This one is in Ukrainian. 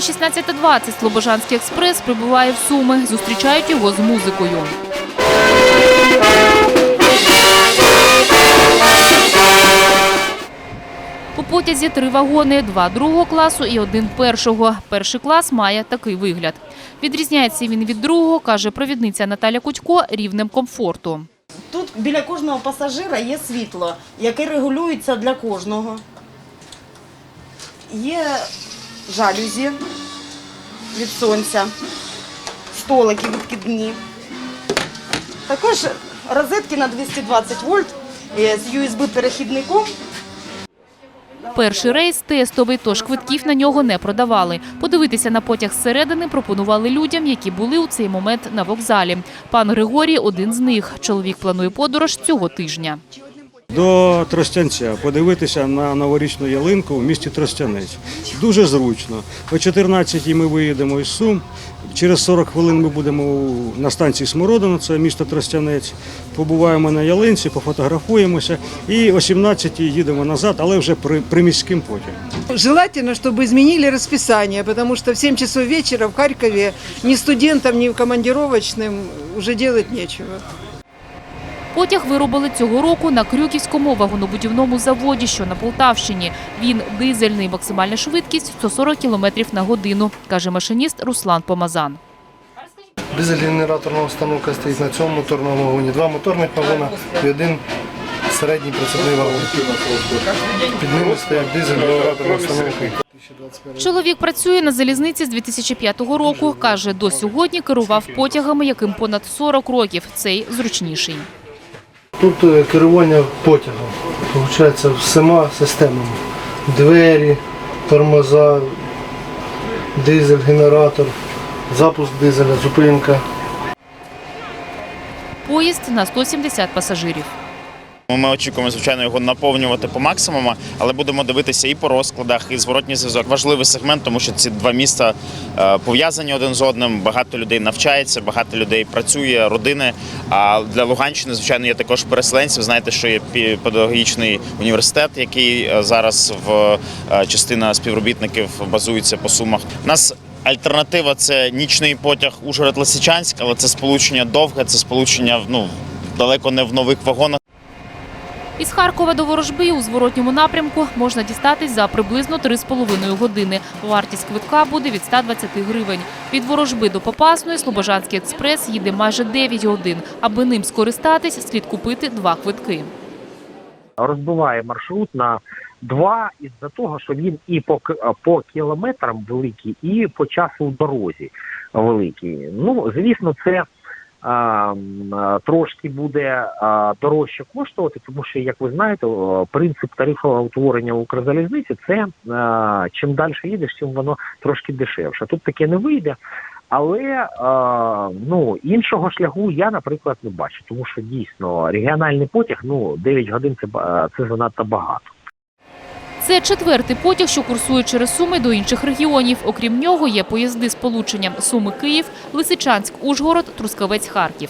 16.20 Слобожанський експрес прибуває в Суми. Зустрічають його з музикою. У потязі три вагони, два другого класу і один першого. Перший клас має такий вигляд. Відрізняється він від другого, каже провідниця Наталя Кутько, рівнем комфорту. Тут біля кожного пасажира є світло, яке регулюється для кожного. Є жалюзі від сонця, столики відкидні. Також розетки на 220 вольт е, з USB-перехідником. Перший рейс тестовий, тож квитків на нього не продавали. Подивитися на потяг зсередини пропонували людям, які були у цей момент на вокзалі. Пан Григорій один з них. Чоловік планує подорож цього тижня. До Тростянця подивитися на новорічну ялинку в місті Тростянець. Дуже зручно. О 14-й ми виїдемо із Сум. Через 40 хвилин ми будемо на станції Смородина, це місто Тростянець. Побуваємо на ялинці, пофотографуємося і о 17-й їдемо назад, але вже при, приміським потягом. Желательно, чтобы изменили расписание, потому что в 7 часов вечера в Харькове ни студентам, ни командировочным уже делать нечего. Потяг виробили цього року на Крюківському вагонобудівному заводі, що на Полтавщині. Він дизельний, максимальна швидкість 140 км на годину, каже машиніст Руслан Помазан. Дизель-генераторна установка стоїть на цьому моторному вагоні. Два моторних вагона і один середній прицепний вагон. Під ними стоять дизель-генераторна установка. Чоловік працює на залізниці з 2005 року. Каже, до сьогодні керував потягами, яким понад 40 років. Цей зручніший. Тут е, керування потягом. виходить, всіма системами. Двері, тормоза, дизель, генератор, запуск дизеля, зупинка. Поїзд на 170 пасажирів. Ми очікуємо, звичайно, його наповнювати по максимуму, але будемо дивитися і по розкладах, і зворотній зв'язок. Важливий сегмент, тому що ці два міста е, пов'язані один з одним. Багато людей навчається, багато людей працює, родини. А для Луганщини, звичайно, є також переселенці. Ви знаєте, що є педагогічний університет, який е, зараз в е, частина співробітників базується по сумах. У нас альтернатива це нічний потяг Ужгород-Лисичанськ, але це сполучення довге, це сполучення ну далеко не в нових вагонах. Із Харкова до Ворожби у зворотньому напрямку можна дістатись за приблизно 3,5 години. Вартість квитка буде від 120 гривень. Від Ворожби до Попасної Слобожанський експрес їде майже 9 годин. Аби ним скористатись, слід купити два квитки. розбиває маршрут на два із-за того, що він і по, по кілометрам великий, і по часу в дорозі великий. Ну, звісно, це трошки буде а, дорожче коштувати, тому що, як ви знаєте, принцип тарифового утворення Укрзалізниці це а, чим далі їдеш, тим воно трошки дешевше. Тут таке не вийде. Але ну іншого шляху я, наприклад, не бачу, тому що дійсно регіональний потяг, ну 9 годин це це занадто багато. Це четвертий потяг, що курсує через Суми до інших регіонів. Окрім нього, є поїзди з полученням Суми-Київ, Лисичанськ-Ужгород, Трускавець-Харків.